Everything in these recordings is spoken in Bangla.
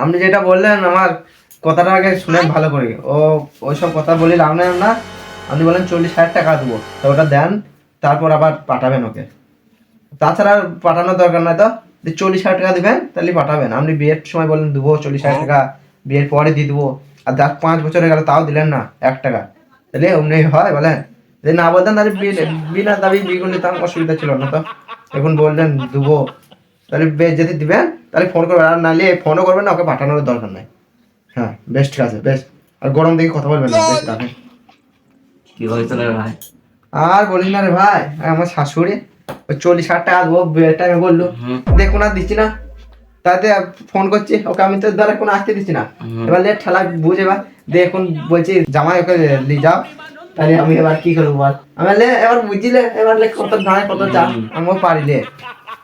আপনি যেটা বললেন, আমার কথাটা আগে শুনে ভালো করে। ও, ওইসব কথা বলি লাভ নেই না আপনি বলেন চল্লিশ হাজার টাকা দেবো। তো ওটা দেন, তারপর আবার পাঠাবেন ওকে। তাছাড়া পাঠানোর দরকার নাই তো। চল্লিশ হাজার টাকা দেবেন, তাহলে পাঠাবেন। আপনি বিয়ের সময় বললেন দেবো, চল্লিশ হাজার টাকা বিয়ের পরে দিয়ে দেবো। আর যাক পাঁচ বছর গেল, তাও দিলেন না এক টাকা। তাহলে অমনি হয়, বলেন। যদি না বলতেন, তাহলে বিনা দাবি বিয়ে করলে তো আমার অসুবিধা ছিল না তো। এখন বললেন দেবো তাহলে বেশ যদি দিবেন তাহলে ফোন করবেন। আর নাহলে ফোনও করবেন না ওকে পাঠানোর দরকার নাই। হ্যাঁ বেশ ঠিক আছে বেশ। আর গরম দেখে কথা বলবেন না বেশ রাখেন কি হয়েছিল রে ভাই? আর বলিস না রে ভাই আমার শাশুড়ি ওই চল্লিশ হাজার টাকা দেবো বিয়ের টাইমে বলল। দেখুন আর দিচ্ছি না। তাতে ফোন করছি ওকে আমি তো ধরে কোনো আসতে দিচ্ছি না। এবার লেট ঠেলা বুঝে এবার। দেখুন বলছি জামাই ওকে নিয়ে যাও। তাহলে আমি এবার কি করব বল? আমি এবার বুঝিলে এবার লে কত দাঁড়ায় কত চা। আমিও পারিলে।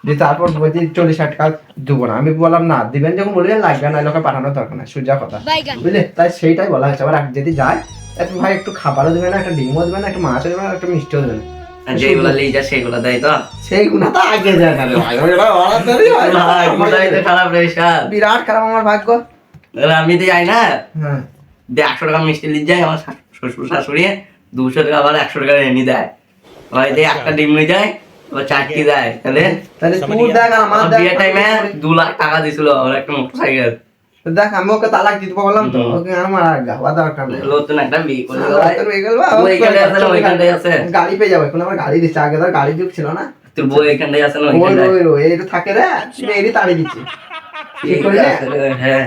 দিয়ে তারপর বলছি চল্লিশ হাজার টাকা দেবো না। আমি বললাম না দিবেন যখন বললেন লাগবে না লোকে পাঠানোর দরকার না সোজা কথা। বুঝলে? তাই সেইটাই বলা হয়েছে। আবার যদি যায় একটু ভাই একটু খাবারও দেবে না একটা ডিমও দেবে না একটা মাছও দেবে না একটা মিষ্টিও দেবে না। যেগুলো লিয়ে যা সেগুলো দেয় তো? সেইগুলো তো আগে যায় না রে ভাই। ওটা বাড়াতাড়ি না। ভাই, কোথায় তো খারাপ রে বিরাট খারাপ আমার ভাগ্য। আমি তো যাই না। দিয়ে একশো টাকা মিষ্টি লিয়ে যায় আমার শ্বশুর শাশুড়ি দুশো টাকা আবার একশো টাকা এনে দেয়। ওই দিয়ে একটা ডিম নিয়ে যায় আবার চারটি দেয় তাহলে? তাহলে তুই দেখ আমার বিয়ের টাইমে দু লাখ টাকা দিছিল ওর একটা মোটর সাইকেল। তো দেখ আমি ওকে তালাক দিতে বললাম তো ওকে আমার আর গাওয়া দরকার নেই। নতুন একটা বিয়ে করে হয়ে গেল আছে না, ওইখানটায় আছে। গাড়ি পেয়ে যাব এখন আমার গাড়ি দিচ্ছে আগে ধর গাড়ি যুগ ছিল না। তোর বউ এখানটায় আছে না ওই ওইখানটায় ওই ওই এটা থাকে রে এরই তাড়ি দিচ্ছে। ঠিক করলে? আছে রে, হ্যাঁ।